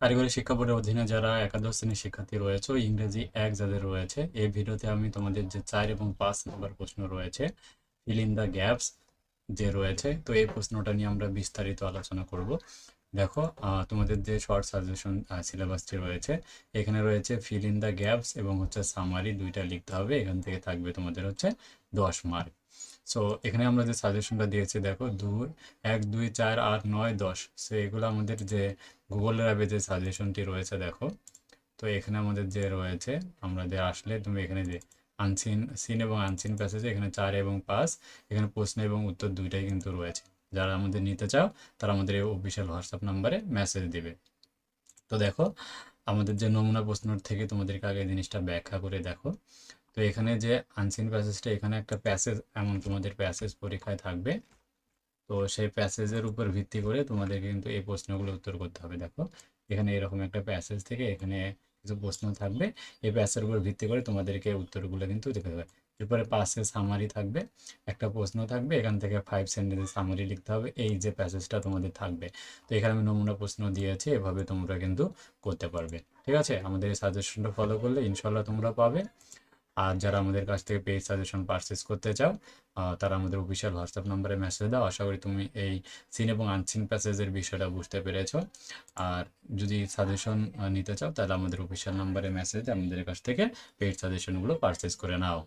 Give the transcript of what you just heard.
কারিগরি শিক্ষা বোর্ডের অধীনে যারা একাদশ শ্রেণির শিক্ষার্থী রয়েছে ইংরেজি এক যাদের রয়েছে, এই ভিডিওতে আমি তোমাদের যে চার এবং পাঁচ নম্বর প্রশ্ন রয়েছে ফিল ইন দ্য গ্যাপস যে রয়েছে, তো এই প্রশ্নটা নিয়ে আমরা বিস্তারিত আলোচনা করব। দেখো তোমাদের যে শর্ট সাজেশন সিলেবাসটি রয়েছে, এখানে রয়েছে ফিল ইন দ্য গ্যাপস এবং হচ্ছে সামারি দুইটা লিখতে হবে, এখান থেকে থাকবে তোমাদের হচ্ছে দশ মার্ক সো এখানে আমরা যে সাজেশনটা দিয়েছি, দেখো, দুই, এক, দুই, চার, আট, নয়, দশ। সো এগুলো আমাদের যে গুগল ল্যাবে যে সাজেশনটি রয়েছে, দেখো, তো এখানে আমাদের যে রয়েছে, আমরা যে আসলে তুমি এখানে যে আনসিন সিন এবং আনসিন প্যাসেজে এখানে চার এবং পাঁচ, এখানে প্রশ্ন এবং উত্তর দুইটাই কিন্তু রয়েছে। যারা আমাদের নিতে চাও, তারা আমাদের এই অফিসিয়াল হোয়াটসঅ্যাপ নাম্বারে মেসেজ দিবে। তো দেখো, আমাদের যে নমুনা প্রশ্ন থেকে তোমাদেরকে আগে জিনিসটা ব্যাখ্যা করে দেখো। তো এখানে যে আনসিন প্যাসেজটা এখানে একটা প্যাসেজ এমন তোমাদের প্যাসেজ পরীক্ষায় থাকবে। তো সেই প্যাসেজের উপর ভিত্তি করে তোমাদেরকে কিন্তু এই প্রশ্নগুলো উত্তর করতে হবে। দেখো, এখানে এরকম একটা প্যাসেজ থেকে এখানে কিছু প্রশ্ন থাকবে। এই প্যাসের উপর ভিত্তি করে তোমাদেরকে উত্তরগুলো কিন্তু দিতে হবে। এরপরে পাশে সামারি থাকবে। একটা প্রশ্ন থাকবে, এখান থেকে ফাইভ সেন্টেন্সের সামারি লিখতে হবে। এই যে প্যাসেজটা তোমাদের থাকবে। তো এখানে আমি নমুনা প্রশ্ন দিয়েছি, এভাবে তোমরা কিন্তু করতে পারবে। ঠিক আছে? আমাদের এই সাজেশনটা ফলো করলে ইনশাল্লাহ তোমরা পাবে। আর যারা আমাদের কাছ থেকে পেজ সাজেশন পারচেস করতে চাও তারা আমাদের অফিসিয়াল হোয়াটসঅ্যাপ নম্বরে মেসেজ দাও। আশা করি তুমি এই সিন এবং আনসিন প্যাসেজের বিষয়টা বুঝতে পেরেছ। আর যদি সাজেশন নিতে চাও, তাহলে আমাদের অফিসিয়াল নম্বরে মেসেজ আমাদের কাছ থেকে পেড সাজেশনগুলো পারচেস করে নাও।